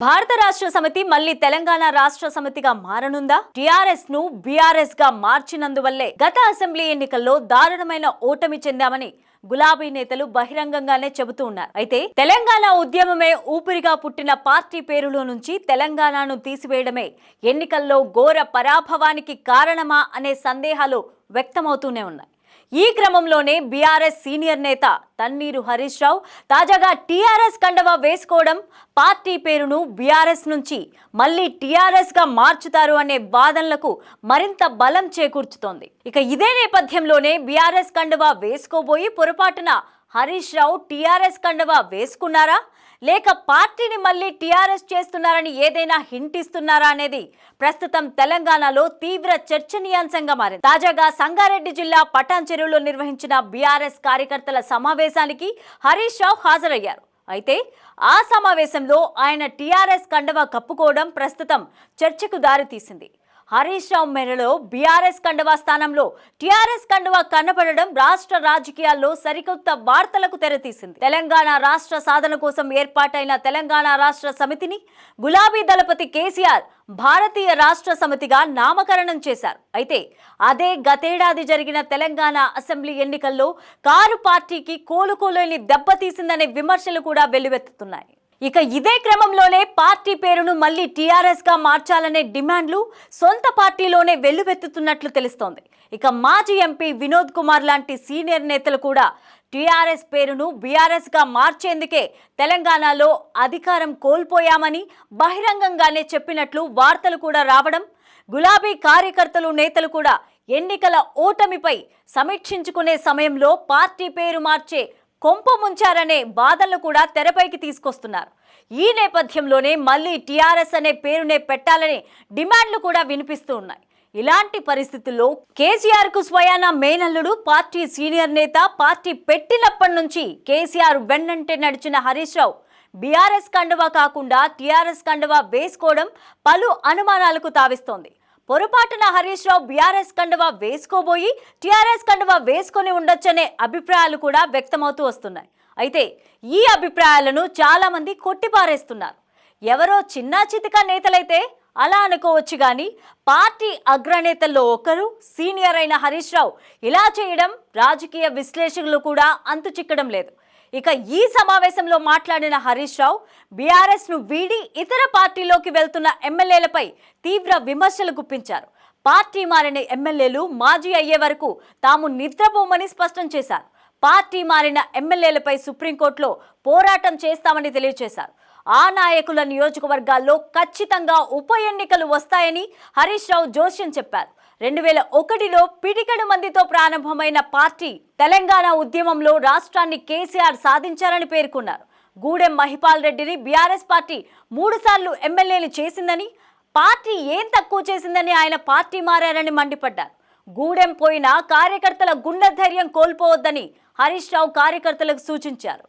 భారత రాష్ట్ర సమితి మళ్ళీ తెలంగాణ రాష్ట్ర సమితిగా మారనుందా? టిఆర్ఎస్ను బీఆర్ఎస్గా మార్చినందువల్లే గత అసెంబ్లీ ఎన్నికల్లో దారుణమైన ఓటమి చెందామని గులాబీ నేతలు బహిరంగంగానే చెబుతూ ఉన్నారు. అయితే తెలంగాణ ఉద్యమమే ఊపిరిగా పుట్టిన పార్టీ పేరులో నుంచి తెలంగాణను తీసివేయడమే ఎన్నికల్లో ఘోర పరాభవానికి కారణమా అనే సందేహాలు వ్యక్తమవుతూనే ఉన్నాయి. ఈ క్రమంలోనే బీఆర్ఎస్ సీనియర్ నేత తన్నీరు హరీష్ రావు తాజాగా టీఆర్ఎస్ కండవా వేసుకోవడం పార్టీ పేరును బీఆర్ఎస్ నుంచి మళ్ళీ టీఆర్ఎస్గా మార్చుతారు అనే వాదనలకు మరింత బలం చేకూర్చుతోంది. ఇక ఇదే నేపథ్యంలోనే బీఆర్ఎస్ కండవా వేసుకోబోయి పొరపాటున హరీష్ రావు టీఆర్ఎస్ కండవా వేసుకున్నారా? లేక పార్టీని మళ్ళీ టీఆర్ఎస్ చేస్తున్నారని ఏదైనా హింట్ ఇస్తున్నారా అనేది ప్రస్తుతం తెలంగాణలో తీవ్ర చర్చనీయాంశంగా మారింది. తాజాగా సంగారెడ్డి జిల్లా పటాన్ చెరువులో నిర్వహించిన బీఆర్ఎస్ కార్యకర్తల సమావేశానికి హరీష్ రావు హాజరయ్యారు. అయితే ఆ సమావేశంలో ఆయన టీఆర్ఎస్ కండవ కప్పుకోవడం ప్రస్తుతం చర్చకు దారితీసింది. హరీష్ రావు మేరలో బీఆర్ఎస్ కండువా స్థానంలో టీఆర్ఎస్ కండువా కనపడడం రాష్ట్ర రాజకీయాల్లో సరికొత్త వార్తలకు తెరతీసింది. తెలంగాణ రాష్ట్ర సాధన కోసం ఏర్పాటైన తెలంగాణ రాష్ట్ర సమితిని గులాబీ దళపతి కేసీఆర్ భారతీయ రాష్ట్ర సమితిగా నామకరణం చేశారు. అయితే అదే గతేడాది జరిగిన తెలంగాణ అసెంబ్లీ ఎన్నికల్లో కారు పార్టీకి కోలుకోలేని దెబ్బతీసిందనే విమర్శలు కూడా వెల్లువెత్తుతున్నాయి. ఇక ఇదే క్రమంలోనే పార్టీ పేరును మళ్ళీ టీఆర్ఎస్గా మార్చాలనే డిమాండ్లు సొంత పార్టీలోనే వెల్లువెత్తుతున్నట్లు తెలుస్తోంది. ఇక మాజీ ఎంపీ వినోద్ కుమార్ లాంటి సీనియర్ నేతలు కూడా టీఆర్ఎస్ పేరును బీఆర్ఎస్గా మార్చేందుకే తెలంగాణలో అధికారం కోల్పోయామని బహిరంగంగానే చెప్పినట్లు వార్తలు కూడా రావడం గులాబీ కార్యకర్తలు నేతలు కూడా ఎన్నికల ఓటమిపై సమీక్షించుకునే సమయంలో పార్టీ పేరు మార్చే కొంప ముంచారనే వాదనలు కూడా తెరపైకి తీసుకొస్తున్నారు. ఈ నేపథ్యంలోనే మళ్ళీ టీఆర్ఎస్ అనే పేరునే పెట్టాలనే డిమాండ్లు కూడా వినిపిస్తూ ఉన్నాయి. ఇలాంటి పరిస్థితుల్లో కేసీఆర్కు స్వయాన మేనల్లుడు పార్టీ సీనియర్ నేత పార్టీ పెట్టినప్పటి నుంచి కేసీఆర్ వెన్నంటే నడిచిన హరీష్ రావు. బీఆర్ఎస్ కండువా కాకుండా టీఆర్ఎస్ కండువా వేసుకోవడం పలు అనుమానాలకు తావిస్తోంది. పొరపాటున హరీష్ రావు బీఆర్ఎస్ కండువా వేసుకోబోయి టీఆర్ఎస్ కండువా వేసుకొని ఉండొచ్చనే అభిప్రాయాలు కూడా వ్యక్తమవుతూ వస్తున్నాయి. అయితే ఈ అభిప్రాయాలను చాలామంది కొట్టిపారేస్తున్నారు. ఎవరో చిన్నా చితిక నేతలైతే అలా అనుకోవచ్చు కానీ పార్టీ అగ్రనేతల్లో ఒకరు సీనియర్ అయిన హరీష్ రావు. ఇలా చేయడం రాజకీయ విశ్లేషకులు కూడా అంతు చిక్కడం లేదు. ఇక ఈ సమావేశంలో మాట్లాడిన హరీష్ రావు బీఆర్ఎస్ను వీడి ఇతర పార్టీలోకి వెళ్తున్న ఎమ్మెల్యేలపై తీవ్ర విమర్శలు గుప్పించారు. పార్టీ మారిన ఎమ్మెల్యేలు మాజీ అయ్యే వరకు తాము నిద్రపోమని స్పష్టం చేశారు. పార్టీ మారిన ఎమ్మెల్యేలపై సుప్రీంకోర్టులో పోరాటం చేస్తామని తెలియజేశారు. ఆ నాయకుల నియోజకవర్గాల్లో ఖచ్చితంగా ఉప ఎన్నికలు వస్తాయని హరీష్ రావు జోస్యం చెప్పారు. రెండు వేల ఒకటిలో పిడికడు మందితో ప్రారంభమైన పార్టీ తెలంగాణ ఉద్యమంలో రాష్ట్రాన్ని కేసీఆర్ సాధించారని పేర్కొన్నారు. గూడెం మహిపాల్ రెడ్డిని బీఆర్ఎస్ పార్టీ మూడుసార్లు ఎమ్మెల్యేలు చేసిందని పార్టీ ఏం తక్కువ చేసిందని ఆయన పార్టీ మారారని మండిపడ్డారు. గూడెం పోయిన కార్యకర్తల గుండె ధైర్యం కోల్పోవద్దని హరీష్ రావు కార్యకర్తలకు సూచించారు.